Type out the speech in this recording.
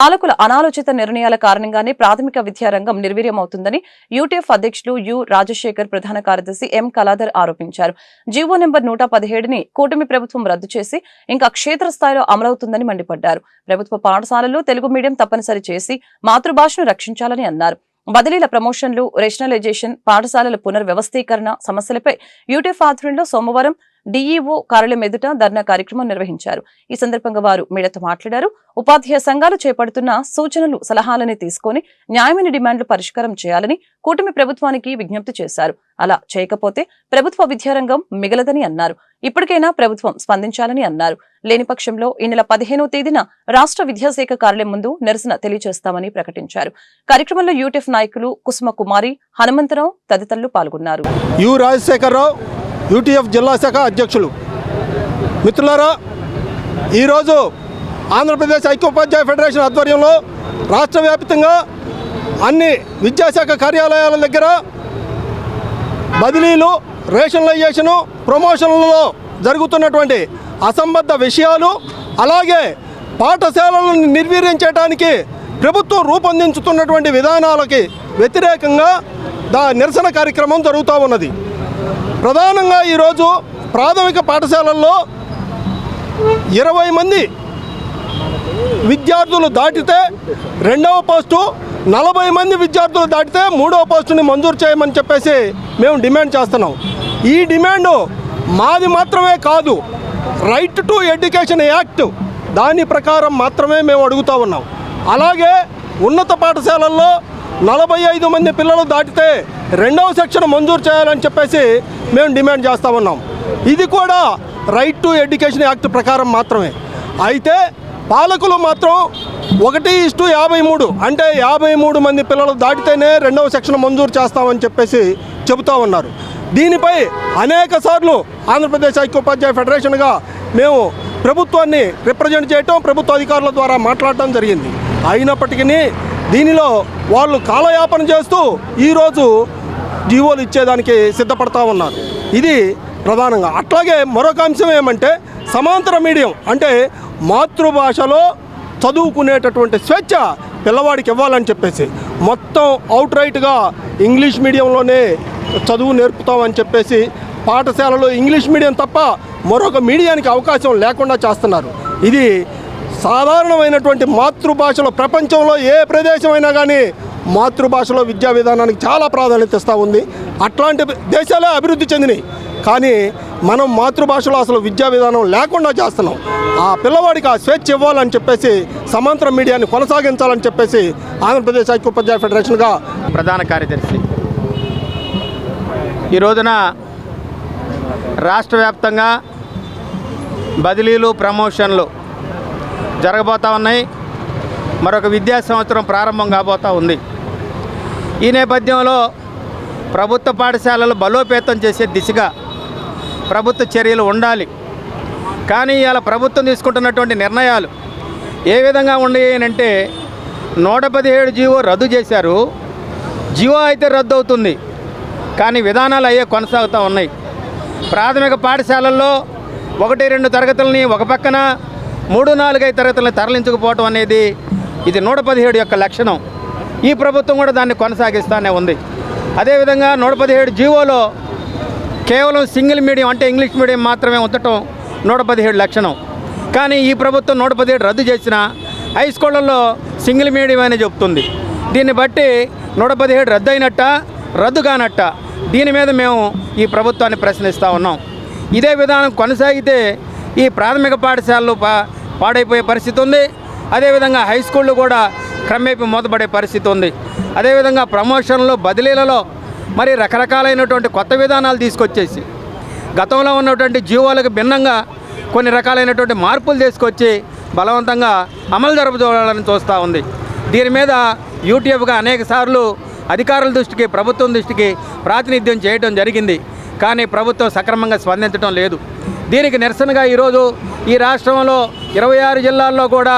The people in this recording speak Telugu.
పాలకుల అనాలోచిత నిర్ణయాల కారణంగానే ప్రాథమిక విద్యారంగం నిర్వీర్యమవుతుందని యూటీఎఫ్ అధ్యక్షులు యు రాజశేఖర్ ప్రధాన కార్యదర్శి ఎం కళాధర్ ఆరోపించారు. జీవో నెంబర్ నూట పదిహేడుని కూటమి ప్రభుత్వం రద్దు చేసి ఇంకా క్షేత్రస్థాయిలో అమలవుతుందని మండిపడ్డారు. ప్రభుత్వ పాఠశాలల్లో తెలుగు మీడియం తప్పనిసరి చేసి మాతృభాషను రక్షించాలని అన్నారు. బదిలీల ప్రమోషన్లు రేషనలైజేషన్ పాఠశాలల పునర్వ్యవస్థీకరణ సమస్యలపై యూటీఎఫ్ ఆధ్వర్యంలో సోమవారం డీఈఓ కార్యాలయం ఎదుట ధర్నా కార్యక్రమం నిర్వహించారు. ఈ సందర్భంగా వారు మీడియాతో మాట్లాడారు. ఉపాధ్యాయ సంఘాలు చేపడుతున్న సూచనలు సలహాలని తీసుకొని న్యాయమైన డిమాండ్లు పరిష్కారం చేయాలని కూటమి ప్రభుత్వానికి విజ్ఞప్తి చేశారు. అలా చేయకపోతే ప్రభుత్వ విద్యారంగం మిగలదని అన్నారు. ఇప్పటికైనా ప్రభుత్వం స్పందించాలని అన్నారు. లేని పక్షంలో ఈ నెల పదిహేనో తేదీన రాష్ట్ర విద్యాశాఖ కార్యాలయం ముందు నిరసన తెలియజేస్తామని ప్రకటించారు. కార్యక్రమంలో యూటీఎఫ్ నాయకులు కుసుమ కుమారి హనుమంతరావు తదితరులు పాల్గొన్నారు. యు రాజశేఖరరావు యూటీఎఫ్ జిల్లా శాఖ అధ్యక్షులు. మిత్రులారా ఈరోజు ఆంధ్రప్రదేశ్ ఐక్యోపాధ్యాయ ఫెడరేషన్ ఆధ్వర్యంలో రాష్ట్ర వ్యాప్తంగా అన్ని విద్యాశాఖ కార్యాలయాల దగ్గర బదిలీలు రేషనలైజేషను ప్రమోషన్లలో జరుగుతున్నటువంటి అసంబద్ధ విషయాలు అలాగే పాఠశాలలను నిర్వీర్యం ప్రభుత్వం రూపొందించుతున్నటువంటి విధానాలకి వ్యతిరేకంగా దా నిరసన కార్యక్రమం జరుగుతూ ఉన్నది. ప్రధానంగా ఈరోజు ప్రాథమిక పాఠశాలల్లో ఇరవై మంది విద్యార్థులు దాటితే రెండవ పోస్టు నలభై మంది విద్యార్థులు దాటితే మూడవ పోస్టుని మంజూరు చేయమని చెప్పేసి మేము డిమాండ్ చేస్తున్నాం. ఈ డిమాండు మాది మాత్రమే కాదు రైట్ టు ఎడ్యుకేషన్ యాక్ట్. దాని ప్రకారం మాత్రమే మేము అడుగుతూ ఉన్నాం. అలాగే ఉన్నత పాఠశాలల్లో నలభై ఐదు మంది పిల్లలు దాటితే రెండవ సెక్షన్ మంజూరు చేయాలని చెప్పేసి మేము డిమాండ్ చేస్తూ ఉన్నాం. ఇది కూడా రైట్ టు ఎడ్యుకేషన్ యాక్ట్ ప్రకారం మాత్రమే. అయితే పాలకులు మాత్రం ఒకటి ఇస్టు యాభై మూడు అంటే యాభై మూడు మంది పిల్లలు దాటితేనే రెండవ సెక్షన్ మంజూరు చేస్తామని చెప్పేసి చెబుతూ ఉన్నారు. దీనిపై అనేక సార్లు ఆంధ్రప్రదేశ్ ఐక్యోపాధ్యాయ ఫెడరేషన్గా మేము ప్రభుత్వాన్ని రిప్రజెంట్ చేయటం ప్రభుత్వ అధికారుల ద్వారా మాట్లాడటం జరిగింది. అయినప్పటికీ దీనిలో వాళ్ళు కాలయాపన చేస్తూ ఈరోజు జీవోలు ఇచ్చేదానికి సిద్ధపడతా ఉన్నారు. ఇది ప్రధానంగా. అట్లాగే మరొక అంశం ఏమంటే సమాంతర మీడియం అంటే మాతృభాషలో చదువుకునేటటువంటి స్వేచ్ఛ పిల్లవాడికి ఇవ్వాలని చెప్పేసి. మొత్తం అవుట్ రైట్గా ఇంగ్లీష్ మీడియంలోనే చదువు నేర్పుతామని చెప్పేసి పాఠశాలలో ఇంగ్లీష్ మీడియం తప్ప మరొక మీడియానికి అవకాశం లేకుండా చేస్తున్నారు. ఇది సాధారణమైనటువంటి మాతృభాషలో ప్రపంచంలో ఏ ప్రదేశమైనా కానీ మాతృభాషలో విద్యా విధానానికి చాలా ప్రాధాన్యత ఇస్తూ ఉంది. అట్లాంటి దేశాలే అభివృద్ధి చెందినాయి. కానీ మనం మాతృభాషలో అసలు విద్యా విధానం లేకుండా చేస్తున్నాం. ఆ పిల్లవాడికి ఆ స్వేచ్ఛ ఇవ్వాలని చెప్పేసి సమాంతర మీడియాని కొనసాగించాలని చెప్పేసి ఆంధ్రప్రదేశ్ ఐక్యోపాధ్యాయ ఫెడరేషన్గా ప్రధాన కార్యదర్శి ఈ రోజున రాష్ట్ర వ్యాప్తంగా బదిలీలు ప్రమోషన్లు జరగబోతూ ఉన్నాయి. మరొక విద్యా సంవత్సరం ప్రారంభం కాబోతూ ఉంది. ఈ నేపథ్యంలో ప్రభుత్వ పాఠశాలలు బలోపేతం చేసే దిశగా ప్రభుత్వ చర్యలు ఉండాలి. కానీ ఇలా ప్రభుత్వం తీసుకుంటున్నటువంటి నిర్ణయాలు ఏ విధంగా ఉన్నాయి అంటే నూట పదిహేడు జీవో రద్దు చేశారు. జీవో అయితే రద్దు అవుతుంది. కానీ విధానాలు అయ్యే కొనసాగుతూ ఉన్నాయి. ప్రాథమిక పాఠశాలల్లో ఒకటి రెండు తరగతులని ఒక పక్కన మూడు నాలుగైదు తరగతులను తరలించకపోవటం అనేది ఇది నూట పదిహేడు యొక్క లక్షణం. ఈ ప్రభుత్వం కూడా దాన్ని కొనసాగిస్తూనే ఉంది. అదేవిధంగా నూట పదిహేడు జీవోలో కేవలం సింగిల్ మీడియం అంటే ఇంగ్లీష్ మీడియం మాత్రమే ఉండటం నూట పదిహేడు లక్షణం. కానీ ఈ ప్రభుత్వం నూట పదిహేడు రద్దు చేసిన హై స్కూళ్ళల్లో సింగిల్ మీడియం అనే చెప్తుంది. దీన్ని బట్టి నూట పదిహేడు రద్దు అయినట్ట రద్దు కానట్ట దీని మీద మేము ఈ ప్రభుత్వాన్ని ప్రశ్నిస్తూ ఉన్నాం. ఇదే విధానం కొనసాగితే ఈ ప్రాథమిక పాఠశాలలు పా పాడైపోయే పరిస్థితి ఉంది. అదేవిధంగా హై స్కూళ్ళు కూడా క్రమేపీ మూతపడే పరిస్థితి ఉంది. అదేవిధంగా ప్రమోషన్లు బదిలీలలో మరి రకరకాలైనటువంటి కొత్త విధానాలు తీసుకొచ్చేసి గతంలో ఉన్నటువంటి జీవోలకు భిన్నంగా కొన్ని రకాలైనటువంటి మార్పులు తీసుకొచ్చి బలవంతంగా అమలు జరపజోడాలని చూస్తూ ఉంది. దీని మీద యూట్యూబ్గా అనేక సార్లు అధికారుల దృష్టికి ప్రభుత్వం దృష్టికి ప్రాతినిధ్యం చేయడం జరిగింది. కానీ ప్రభుత్వం సక్రమంగా స్పందించడం లేదు. దీనికి నిరసనగా ఈరోజు ఈ రాష్ట్రంలో ఇరవై ఆరు జిల్లాల్లో కూడా